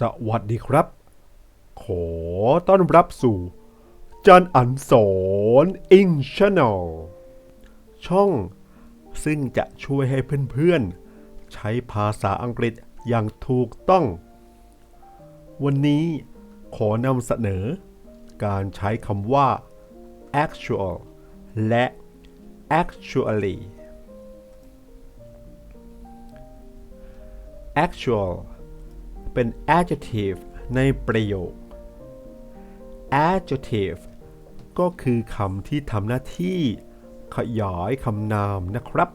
สวัสดีครับ ขอต้อนรับสู่จานอันสอนอิงชแนลช่อง ซึ่งจะช่วยให้เพื่อนๆ ใช้ภาษาอังกฤษอย่างถูกต้อง วันนี้ขอนำเสนอ การใช้คำว่า actual และ actually actual เป็น adjective ในประโยค adjective ก็คือคำที่ทำหน้าที่ขยายคำนามนะครับ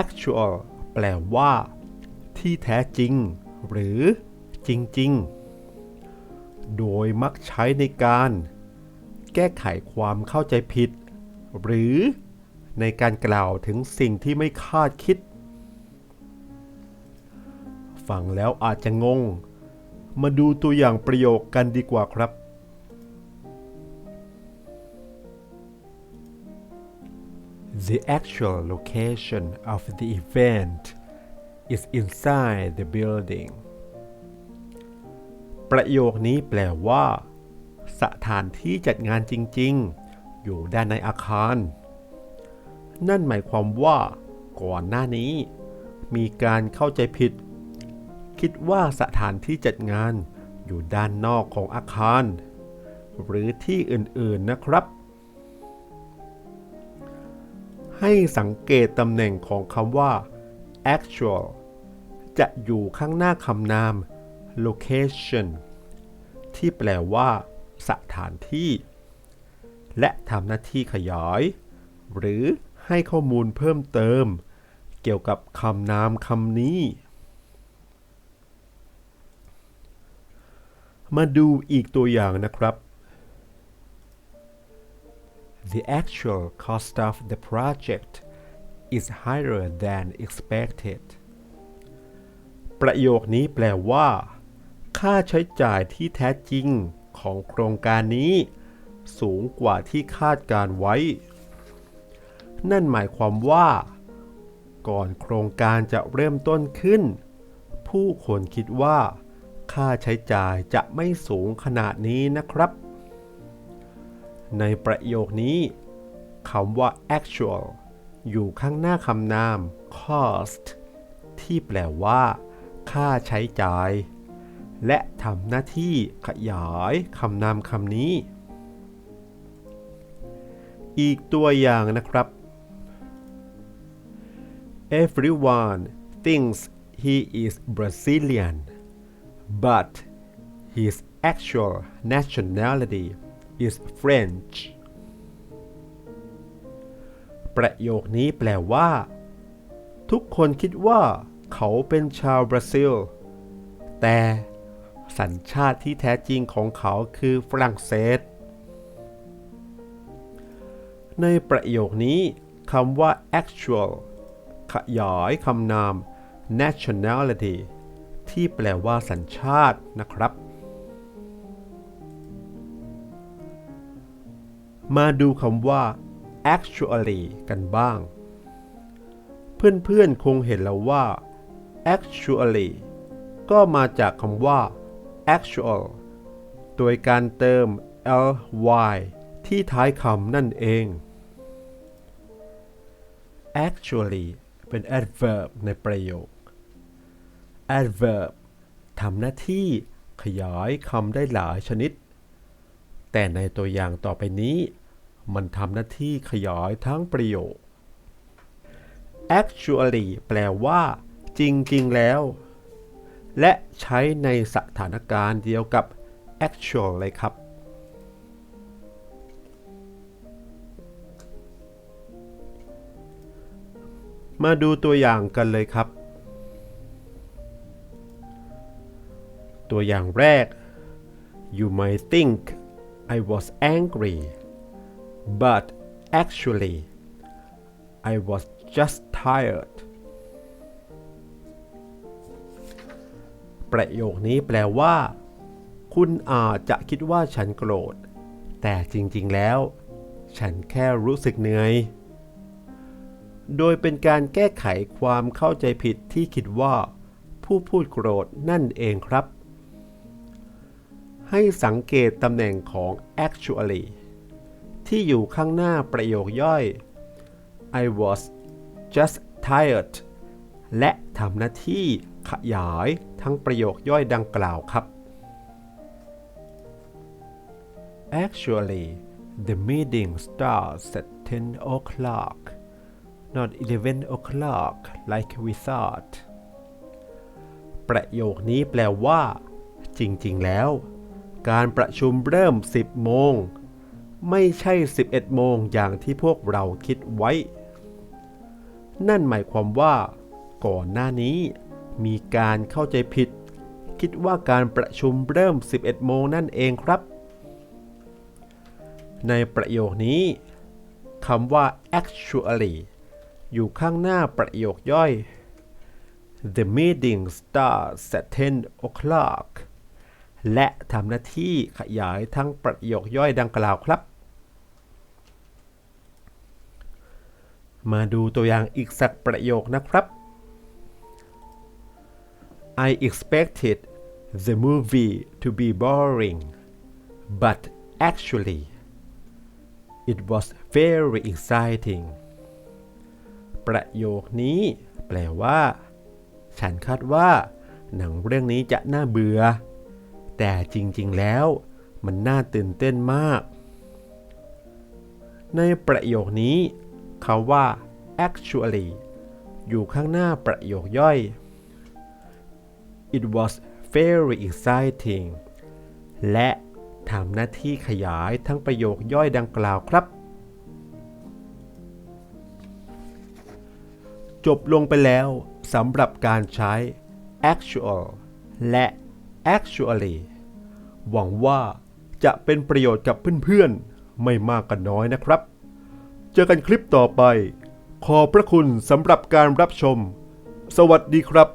actual แปลว่า ที่แท้จริง หรือจริง ๆ โดยมักใช้ในการ แก้ไขความเข้าใจผิด หรือในการกล่าวถึงสิ่งที่ไม่คาดคิด ฟังแล้วอาจจะงง มาดูตัวอย่างประโยคกันดีกว่าครับ The actual location of the event is inside the building ประโยคนี้แปลว่า สถานที่จัดงานจริง ๆ อยู่ด้านในอาคาร นั่นหมายความว่า ก่อนหน้านี้ มีการเข้าใจผิด คิดว่าสถานที่จัดงานอยู่ด้านนอกของอาคาร หรือที่อื่นๆนะครับ ให้สังเกตตำแหน่งของคำว่า actual จะอยู่ข้างหน้าคำนาม location ที่แปลว่า สถานที่ และทำหน้าที่ขยาย หรือให้ข้อมูลเพิ่มเติม เกี่ยวกับคำนามคำนี้ มาดูอีกตัวอย่างนะครับ The actual cost of the project is higher than expected ประโยคนี้แปลว่า ค่าใช้จ่ายที่แท้จริงของโครงการนี้ สูงกว่าที่คาดการไว้ นั่นหมายความว่า ก่อนโครงการจะเริ่มต้นขึ้น ผู้คนคิดว่า ค่าใช้จ่ายจะไม่สูงขนาดนี้นะครับ ในประโยคนี้คำว่า actual อยู่ข้างหน้าคำนาม cost ที่แปลว่า ค่าใช้จ่าย และทำหน้าที่ขยายคำนามคำนี้ อีกตัวอย่างนะครับ Everyone thinks he is Brazilian but his actual nationality is French ประโยคนี้แปลว่า ทุกคนคิดว่าเขาเป็นชาวบราซิล แต่สัญชาติที่แท้จริงของเขาคือฝรั่งเศส ในประโยคนี้คำว่า actual ขยายคำนาม nationality ที่แปลว่าสัญชาตินะครับ มาดูคำว่า actually กันบ้าง เพื่อนๆคงเห็นแล้วว่า actually ก็มาจากคำว่า actual โดยการเติม ly ที่ท้ายคำนั่นเอง actually เป็น adverb ในประโยค adverb ทำหน้าที่ขยายคำได้หลายชนิด แต่ในตัวอย่างต่อไปนี้ มันทำหน้าที่ขยายทั้งประโยค actually แปลว่า จริง ๆ แล้ว และใช้ในสถานการณ์เดียวกับ actual เลยครับ มาดูตัวอย่างกันเลยครับ ตัวอย่างแรก you might think I was angry but actually I was just tired ประโยคนี้แปลว่า คุณอาจจะคิดว่าฉันโกรธ แต่จริงๆแล้ว ฉันแค่รู้สึกเหนื่อย โดยเป็นการแก้ไขความเข้าใจผิดที่คิดว่า ผู้พูดโกรธนั่นเองครับ ให้สังเกตตำแหน่งของ actually ที่อยู่ข้างหน้าประโยคย่อย I was just tired และทำหน้าที่ขยายทั้งประโยคย่อยดังกล่าวครับ Actually the meeting starts at 10 o'clock not 11 o'clock like we thought ประโยคนี้แปลว่า จริง ๆ แล้ว การประชุมเริ่ม 10 โมง ไม่ใช่ 11 โมงอย่างที่พวกเราคิดไว้ นั่นหมายความว่า ก่อนหน้านี้ มีการเข้าใจผิด คิดว่าการประชุมเริ่ม 11 โมงนั่นเองครับ ในประโยคนี้คำว่า actually อยู่ข้างหน้าประโยคย่อย The meeting starts at 10 o'clock และทำหน้าที่ขยายทั้งประโยคย่อยดังกล่าวครับ มาดูตัวอย่างอีกสักประโยคนะครับ I expected the movie to be boring but actually it was very exciting ประโยคนี้แปลว่า ฉันคาดว่า หนังเรื่องนี้จะน่าเบื่อ แต่จริงๆแล้วมันน่าตื่นเต้นมาก ในประโยคนี้คำว่า actually อยู่ข้างหน้าประโยคย่อย it was very exciting และทำหน้าที่ขยายทั้งประโยคย่อยดังกล่าวครับ จบลงไปแล้วสำหรับการใช้ actual และ actually หวังว่าจะเป็นประโยชน์กับเพื่อนๆ ไม่มากก็นน้อยนะครับ เจอกันคลิปต่อไป ขอบพระคุณสำหรับการรับชม สวัสดีครับ